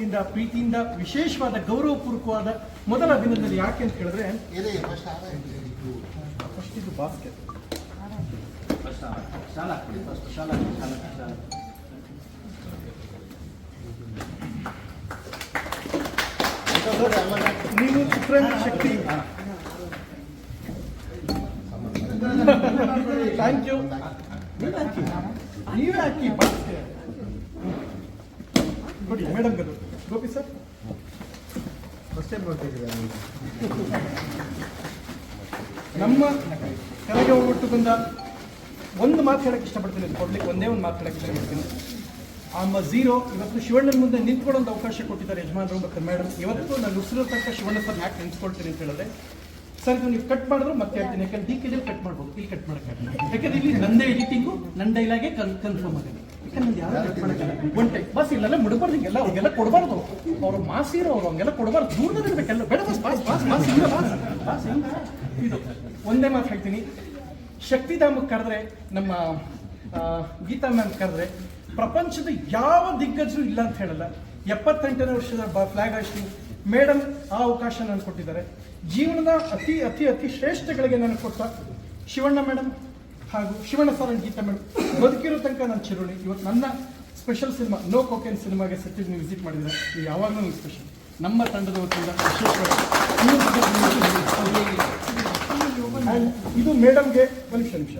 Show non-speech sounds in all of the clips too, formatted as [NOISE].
ವತಿಯಿಂದ ಪ್ರೀತಿಯಿಂದ ವಿಶೇಷವಾದ ಗೌರವಪೂರ್ವಕವಾದ ಮೊದಲ ಅಭಿನಂದನೆ ಯಾಕೆ ಅಂತ ಹೇಳಿದ್ರೆ ಇದೆ ಫಸ್ಟ್ ಇದು ಬಾಸ್ಕೆಟ್ ನೀವು ಶಕ್ತಿ. ಥ್ಯಾಂಕ್ ಯು ನೀವೇ ಹಾಕಿ. ನೀವೇ ಕೊಡಿ madam Gopi sir first time ನೋಡ್ತಿದ್ದೀರಾ ನಮ್ಮ ಕೆಳಗೆ ಹೋಗ್ಬಿಟ್ಟು ಬಂದ ಒಂದು ಮಾತು ಹೇಳಕ್ಕೆ ಇಷ್ಟಪಡ್ತೀನಿ ಕೊಡ್ಲಿಕ್ಕೆ ಒಂದೇ ಒಂದು ಮಾತು ಹೇಳಕ್ಕೆ ಇಷ್ಟಪಡ್ತೀನಿ. ಆಮ ಝೀರೋ ಇವತ್ತು ಶಿವಣ್ಣನ ಮುಂದೆ ನಿಂತ್ಕೊಳ್ಳೋಂಥ ಅವಕಾಶ ಕೊಟ್ಟಿದ್ದಾರೆ ಯಜಮಾನರು ಮತ್ತು ಮೇಡಮ್ ಇವತ್ತು ನಾನು ಉಸಿರೋ ತನಕ ಶಿವಣ್ಣ ಸರ್ ಯಾಕೆ ನೆನ್ಸ್ಕೊಳ್ತೀನಿ ಅಂತ ಹೇಳಿದ್ರೆ ಸರ್ ಇದು ನೀವು ಕಟ್ ಮಾಡಿದ್ರು ಮತ್ತೆ ಹೇಳ್ತೀನಿ ಯಾಕಂದ್ರೆ ಡಿ ಕೆ ಕಟ್ ಮಾಡ್ಬೋದು. ಇಲ್ಲಿ ಕಟ್ ಮಾಡೋಕ್ಕಾಗಲ್ಲ. ಯಾಕಂದ್ರೆ ಇಲ್ಲಿ ನಂದೇ ಎಡಿಟಿಂಗು ನನ್ನ ಡೈಲಾಗೆ ಕನ್ ಕನ್ಫರ್ಮ್ ಆಗಿದೆ. ಟೈಮ್ ಬಸ್ ಇಲ್ಲೆಲ್ಲ, ಮುಡಬಾರ್ದು ಹಿಂಗೆಲ್ಲ. ಅವ್ರಿಗೆಲ್ಲ ಕೊಡಬಾರ್ದು. ಅವ್ರು ಮಾಸಿರೋ ಅವ್ರು ಹಂಗೆಲ್ಲ ಕೊಡಬಾರ್ದು. ದೂರದಲ್ಲಿ ಇರ್ಬೇಕೆಲ್ಲ. ಬೇಡ ಬಸ್ ಬಾಸ್ ಬಾಸ್ ಬಾಸ್ ಹಿಂಗೆ ಬಾಸ್ ಬಾಸ್ ಇದು ಒಂದೇ ಮಾತು ಹೇಳ್ತೀನಿ. ಶಕ್ತಿಧಾಮಕ್ಕೆ ಕರೆದ್ರೆ ನಮ್ಮ ಗೀತಾ ಮ್ಯಾಮ್ ಕರೆದ್ರೆ ಪ್ರಪಂಚದ ಯಾವ ದಿಗ್ಗಜರು ಇಲ್ಲ ಅಂತ ಹೇಳಲ್ಲ. ಎಪ್ಪತ್ತೆಂಟನೇ ವರ್ಷದ ಫ್ಲಾಗ್ ಹಾಸ್ಟಿಂಗ್ ಮೇಡಮ್ ಆ ಅವಕಾಶ ನನಗೆ ಕೊಟ್ಟಿದ್ದಾರೆ. ಜೀವನದ ಅತಿ ಅತಿ ಅತಿ ಶ್ರೇಷ್ಠಗಳಿಗೆ ನಾನು ಕೊಟ್ಟ ಶಿವಣ್ಣ ಮೇಡಮ್ ಹಾಗೂ ಶಿವಣ್ಣ ಸರ್ ಗೀತೆ ಗೀತಾ ಮೇಡಮ್ ಬದುಕಿರೋ ತನಕ ನಾನು ಚಿರೋಣಿ. ಇವತ್ತು ನನ್ನ ಸ್ಪೆಷಲ್ ಸಿನಿಮಾ ನೋ ಕೋಕೆನ್ ಸಿನಿಮಾಗೆ ಸತ್ಯ ನೀವು ವಿಸಿಟ್ ಮಾಡಿದ್ರೆ ನೀವು ಯಾವಾಗಲೂ ಸ್ಪೆಷಲ್ ನಮ್ಮ ತಂಡದ ವತಿಯಿಂದ ವಿಶೇಷವಾಗಿ ಇದು ಮೇಡಮ್ಗೆ ಒಂದು ನಿಮಿಷ ನಿಮಿಷ.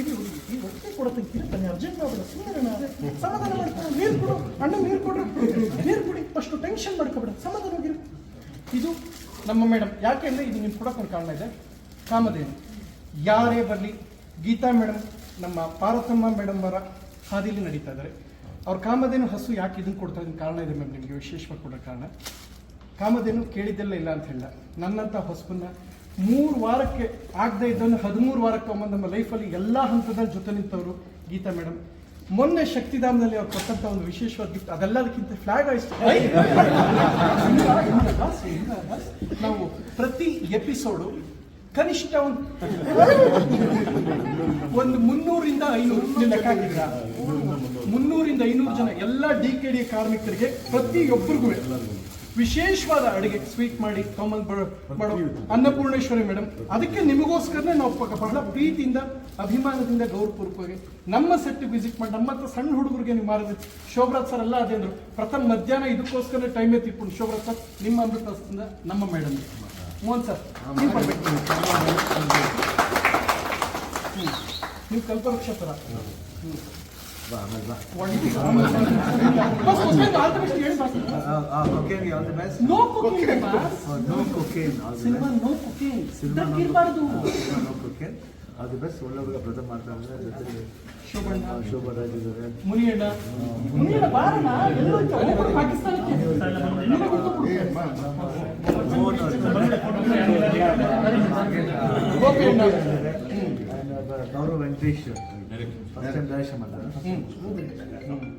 ಇದು ಈ ಹೊಟ್ಟೆ ಕೊಡತ್ತೆ ಕಿರ್ತಾನೆ ಅರ್ಜೆಂಟ್ ಮಾಡಬೇಡ ಸುಮ್ಮನೆ ಸಮಾಧಾನ ಮಾಡ್ಕೊಂಡು ನೀರು ಕೊಡು. ಅಣ್ಣ ನೀರು ಕೊಡ್ರಿ. ನೀರು ಕುಡಿ. First tension ಮಾಡ್ಕೊಬೇಡ. ಸಮಾಧಾನವಾಗಿರು ಇದು ನಮ್ಮ ಮೇಡಮ್. ಯಾಕೆಂದ್ರೆ ಇದು ನಿಮ್ಗೆ ಕೊಡೋಕೆ ಒಂದು ಕಾರಣ ಇದೆ. ಕಾಮಧೇನು. ಯಾರೇ ಬರಲಿ ಗೀತಾ ಮೇಡಮ್ ನಮ್ಮ ಪಾರ್ವತಮ್ಮ ಮೇಡಮ್ ಅವರ ಹಾದಿಲಿ ನಡೀತಾ ಇದ್ದಾರೆ. ಅವ್ರ ಕಾಮಧೇನು ಹಸು ಯಾಕೆ ಇದನ್ನು ಕೊಡ್ತಾ ಇದ್ದೀನಿ ಕಾರಣ ಇದೆ ಮ್ಯಾಮ್ ನಿಮಗೆ ವಿಶೇಷವಾಗಿ ಕೊಡೋ ಕಾರಣ. ಕಾಮಧೇನು ಕೇಳಿದ್ದೆಲ್ಲ ಇಲ್ಲ ಅಂತ ಹೇಳಿಲ್ಲ. ನನ್ನಂಥ ಹೊಸಬನ್ನ ಮೂರು ವಾರಕ್ಕೆ ಆಗದೆ ಇದ್ದನ್ನು ಹದಿಮೂರು ವಾರಕ್ಕೆ ಒಮ್ಮೆ ನಮ್ಮ ಲೈಫಲ್ಲಿ ಎಲ್ಲ ಹಂತದಲ್ಲಿ ಜೊತೆ ನಿಂತವರು ಗೀತಾ ಮೇಡಮ್ ಮೊನ್ನೆ ಶಕ್ತಿಧಾಮದಲ್ಲಿ ಅವ್ರು ಕೊಟ್ಟಂತ ಒಂದು ವಿಶೇಷವಾದ ಗಿಫ್ಟ್ ಅದೆಲ್ಲದಕ್ಕಿಂತ ಫ್ಲಾಗ್ ಐಸ್ ನಾವು ಪ್ರತಿ ಎಪಿಸೋಡು ಕನಿಷ್ಠ ಒಂದು [LAUGHS] ಒಂದು ಮುನ್ನೂರಿಂದ ಐನೂರು ಜನ ಲೆಕ್ಕ ಹಾಕಿದ್ರ ಮುನ್ನೂರಿಂದ ಐನೂರು ಜನ ಎಲ್ಲ ಡಿ ಕೆ ಡಿ ಕಾರ್ಮಿಕರಿಗೆ ಪ್ರತಿಯೊಬ್ಬರಿಗೂ ವಿಶೇಷವಾದ ಅಡುಗೆ ಸ್ವೀಟ್ ಮಾಡಿ ಕಾಮನ್ ಬರೋ ಮಾಡೋ ಅನ್ನಪೂರ್ಣೇಶ್ವರಿ ಮೇಡಮ್ ಅದಕ್ಕೆ ನಿಮಗೋಸ್ಕರನೇ ನಾವು ಬಹಳ ಪ್ರೀತಿಯಿಂದ ಅಭಿಮಾನದಿಂದ ಗೌರವಪೂರ್ವಕವಾಗಿ ನಮ್ಮ ಸೆಟ್ ವಿಸಿಟ್ ಮಾಡಿ ನಮ್ಮ ಹತ್ರ ಸಣ್ಣ ಹುಡುಗರಿಗೆ ನೀವು ಮಾರಿದ್ರಿ ಶೋಭರಾಜ್ ಸರ್ ಅಲ್ಲ ಅದೇ ಅಂದ್ರು ಪ್ರಥಮ ಮಧ್ಯಾಹ್ನ ಇದಕ್ಕೋಸ್ಕರ ಟೈಮ್ ತಿಳ್ಕೊಂಡು ಶೋಭರಾಜ್ ಸರ್ ನಿಮ್ಮ ಅಮೃತದಿಂದ ನಮ್ಮ ಮೇಡಮ್ ಮೋಹನ್ ಸರ್ ನೀವು ನೀವು. ಹ್ಮ್. ನೀವು ಕಲ್ಪವೃಕ್ಷ ಥರ ಹ್ಮ್. ಬಾ ಆಮೇಲೆ ಬಾ ಬಸ್, ಬಸ್, ಬೇಗ, all the best. ಹೇಳಿ bus. Cocaine all the best No cooking, bus. No cocaine all the cinema no cooking cinema ಇರಬಾರ್ದು no cocaine all the best ಒಳ್ಳೆ ಹುಡುಗ ಮಾಡ್ತಾ ಇದ್ದಾರೆ ಜೊತೆಗೆ ಶೋಭಣ್ಣ ಶೋಭರಾಜ್ ಇದ್ದಾರೆ ಮುನಿಯಣ್ಣ ಮುನಿಯಣ್ಣ ಬಾರಣ್ಣ. ಎಲ್ಲೋಯ್ತು? ಪಾಕಿಸ್ತಾನಕ್ಕೆ ನಿನಗೆ ಗೊತ್ತು. ಮೋಹನ್ ಗೋಪಿ ಅಣ್ಣ. Gaurav Venkatesh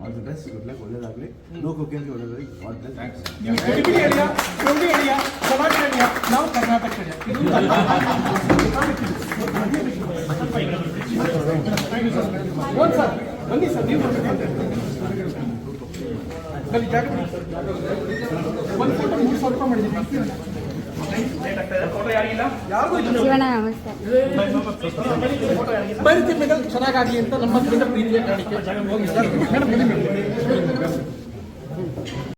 all the best good luck ಒಳ್ಳೇದಾಗಲಿ ಆಲ್ ದಿ ಬೆಸ್ಟ್ ನೀವು ಕರ್ನಾಟಕ ಸರ್ ಬನ್ನಿ ಸರ್ ನೀವು ಬನ್ನಿ ಜಾಗ ಬಿಡಿ. ಒಂದು ಫೋಟೋ ಮೂರು ಸಾವಿರ ರೂಪಾಯಿ ಮಾಡಿದ್ದೀನಿ ಶಿವಣ್ಣ ನಮಸ್ತೆ ಮೇಲೆ ಚೆನ್ನಾಗಾಗಲಿ ಅಂತ ನಮ್ಮ ಪ್ರೀತಿಯ ಕಾಣಿಕೆ.